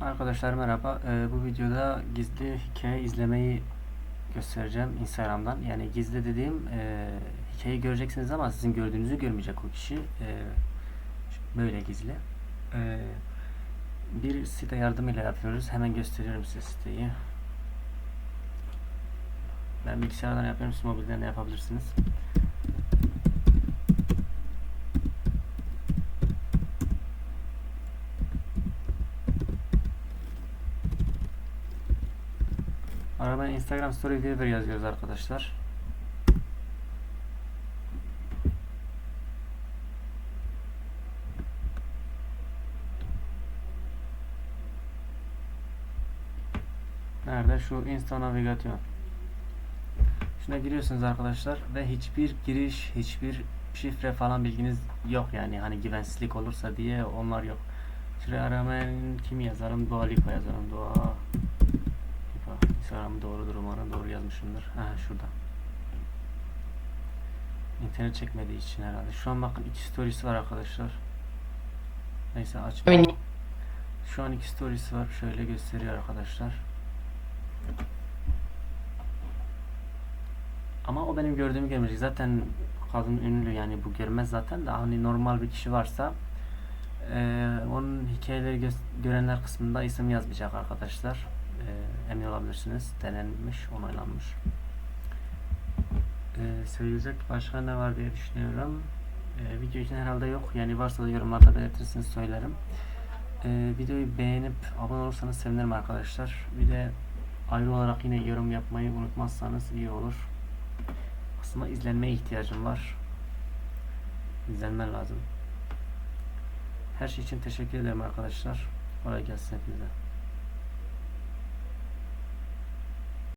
Arkadaşlar merhaba. Ee, bu videoda gizli hikaye izlemeyi göstereceğim Instagram'dan. Yani gizli dediğim e, hikayeyi göreceksiniz ama sizin gördüğünüzü görmeyecek o kişi. E, böyle gizli. E, bir site yardımıyla yapıyoruz. Hemen gösteriyorum size siteyi. Ben bilgisayardan yapıyorum. Siz mobilden de yapabilirsiniz. Aramaya Instagram Story Viewer yazıyoruz arkadaşlar. Nerede? Şu Insta Navigasyon. Şuna giriyorsunuz arkadaşlar ve hiçbir giriş, hiçbir şifre falan bilginiz yok yani hani güvensizlik olursa diye onlar yok. Şuraya aramaya kim yazarım? Dua Lipa yazarım. Dua Instagram doğrudur umarım. Doğru yazmışımdır. Ha şurada. İnternet çekmediği için herhalde. Şu an bakın iki storiesi var arkadaşlar. Neyse açmayayım. Şu an iki storiesi var. Şöyle gösteriyor arkadaşlar. Ama o benim gördüğümü görmeyecek. Zaten kadın ünlü yani bu görmez zaten de hani normal bir kişi varsa eee, onun hikayeleri gö- görenler kısmında isim yazmayacak arkadaşlar. Eee, emin olabilirsiniz. Denenmiş, onaylanmış. Eee söyleyecek başka ne var diye düşünüyorum. Eee, video için herhalde yok. Yani varsa da yorumlarda belirtirsiniz söylerim. Eee, videoyu beğenip abone olursanız sevinirim arkadaşlar. Bir de ayrı olarak yine yorum yapmayı unutmazsanız iyi olur. Aslında izlenmeye ihtiyacım var. İzlenmen lazım. Her şey için teşekkür ederim arkadaşlar. Kolay gelsin hepinize.